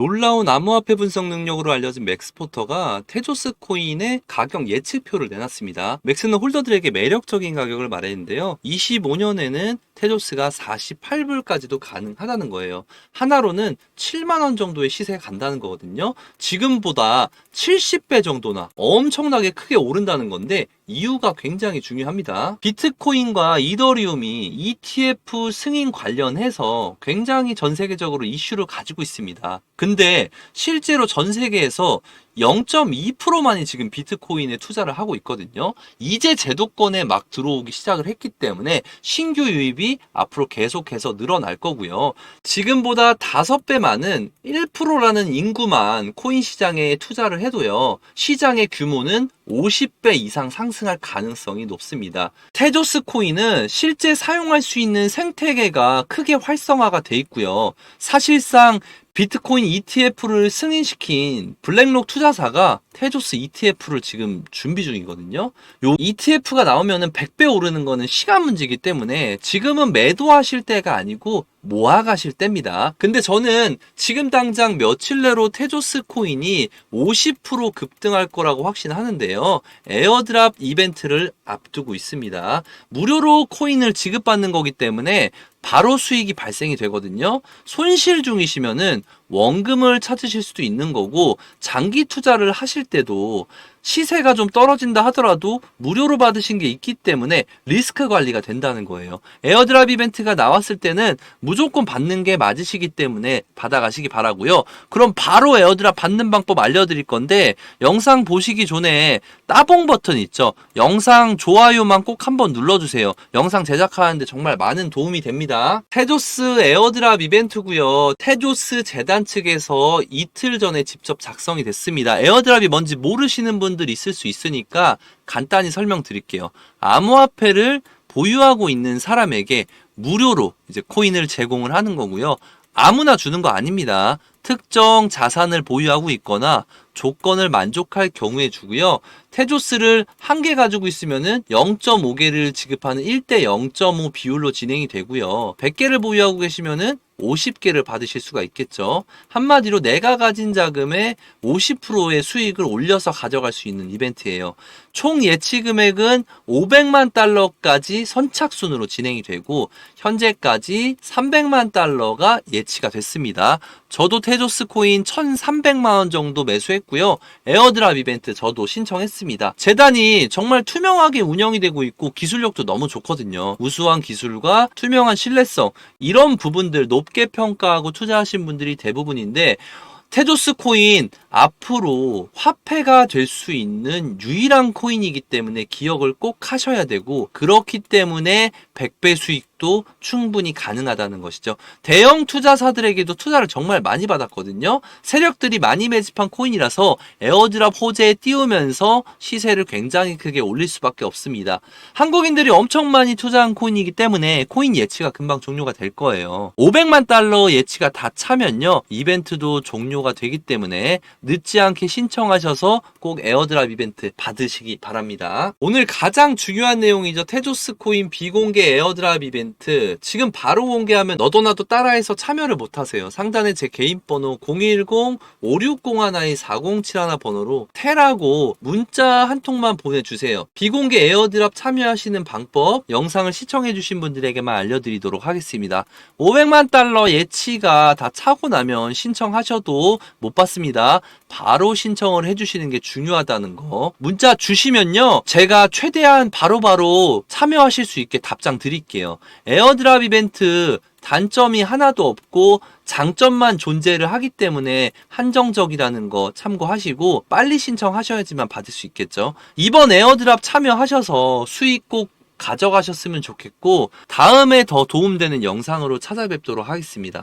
놀라운 암호화폐 분석 능력으로 알려진 맥스포터가 테조스 코인의 가격 예측표를 내놨습니다. 맥스는 홀더들에게 매력적인 가격을 말했는데요. 25년에는 테조스가 48불까지도 가능하다는 거예요. 하나로는 7만 원 정도의 시세가 간다는 거거든요. 지금보다 70배 정도나 엄청나게 크게 오른다는 건데 이유가 굉장히 중요합니다. 비트코인과 이더리움이 ETF 승인 관련해서 굉장히 전 세계적으로 이슈를 가지고 있습니다. 근데 실제로 전 세계에서 0.2%만이 지금 비트코인에 투자를 하고 있거든요. 이제 제도권에 막 들어오기 시작을 했기 때문에 신규 유입이 앞으로 계속해서 늘어날 거고요. 지금보다 5배 많은 1%라는 인구만 코인 시장에 투자를 해도요. 시장의 규모는 50배 이상 상승할 가능성이 높습니다. 테조스 코인은 실제 사용할 수 있는 생태계가 크게 활성화가 돼 있고요. 사실상 비트코인 ETF를 승인시킨 블랙록 투자사가 테조스 ETF를 지금 준비 중이거든요. 요 ETF가 나오면은 100배 오르는 거는 시간 문제이기 때문에 지금은 매도하실 때가 아니고 모아가실 때입니다. 근데 저는 지금 당장 며칠 내로 테조스 코인이 50% 급등할 거라고 확신하는데요. 에어드랍 이벤트를 앞두고 있습니다. 무료로 코인을 지급받는 거기 때문에 바로 수익이 발생이 되거든요. 손실 중이시면은 원금을 찾으실 수도 있는 거고 장기 투자를 하실 때도 시세가 좀 떨어진다 하더라도 무료로 받으신 게 있기 때문에 리스크 관리가 된다는 거예요. 에어드랍 이벤트가 나왔을 때는 무조건 받는 게 맞으시기 때문에 받아가시기 바라고요. 그럼 바로 에어드랍 받는 방법 알려드릴 건데 영상 보시기 전에 따봉 버튼 있죠. 영상 좋아요만 꼭 한번 눌러주세요. 영상 제작하는데 정말 많은 도움이 됩니다. 테조스 에어드랍 이벤트고요. 테조스 재단 측에서 이틀 전에 직접 작성이 됐습니다. 에어드랍이 뭔지 모르시는 분들 있을 수 있으니까 간단히 설명드릴게요. 암호화폐를 보유하고 있는 사람에게 무료로 이제 코인을 제공을 하는 거고요. 아무나 주는 거 아닙니다. 특정 자산을 보유하고 있거나 조건을 만족할 경우에 주고요. 테조스를 한 개 가지고 있으면은 0.5개를 지급하는 1대 0.5 비율로 진행이 되고요. 100개를 보유하고 계시면은 50개를 받으실 수가 있겠죠. 한마디로 내가 가진 자금의 50%의 수익을 올려서 가져갈 수 있는 이벤트예요. 총 예치 금액은 500만 달러까지 선착순으로 진행이 되고 현재까지 300만 달러가 예치가 됐습니다. 저도 테조스 코인 1,300만 원 정도 매수했고요. 에어드랍 이벤트 저도 신청했습니다. 재단이 정말 투명하게 운영이 되고 있고 기술력도 너무 좋거든요. 우수한 기술과 투명한 신뢰성 이런 부분들 높게 평가하고 투자하신 분들이 대부분인데 테조스 코인 앞으로 화폐가 될 수 있는 유일한 코인이기 때문에 기억을 꼭 하셔야 되고 그렇기 때문에 100배 수익 도 충분히 가능하다는 것이죠. 대형 투자사들에게도 투자를 정말 많이 받았거든요. 세력들이 많이 매집한 코인이라서 에어드랍 호재에 띄우면서 시세를 굉장히 크게 올릴 수밖에 없습니다. 한국인들이 엄청 많이 투자한 코인이기 때문에 코인 예치가 금방 종료가 될 거예요. 500만 달러 예치가 다 차면요. 이벤트도 종료가 되기 때문에 늦지 않게 신청하셔서 꼭 에어드랍 이벤트 받으시기 바랍니다. 오늘 가장 중요한 내용이죠. 테조스 코인 비공개 에어드랍 이벤트. 지금 바로 공개하면 너도 나도 따라해서 참여를 못하세요. 상단에 제 개인 번호 010-5601-4071 번호로 테라고 문자 한 통만 보내주세요. 비공개 에어드랍 참여하시는 방법 영상을 시청해주신 분들에게만 알려드리도록 하겠습니다. 500만 달러 예치가 다 차고 나면 신청하셔도 못 받습니다. 바로 신청을 해주시는 게 중요하다는 거. 문자 주시면요. 제가 최대한 바로바로 참여하실 수 있게 답장 드릴게요. 에어드랍 이벤트 단점이 하나도 없고 장점만 존재를 하기 때문에 한정적이라는 거 참고하시고 빨리 신청하셔야지만 받을 수 있겠죠. 이번 에어드랍 참여하셔서 수익 꼭 가져가셨으면 좋겠고 다음에 더 도움되는 영상으로 찾아뵙도록 하겠습니다.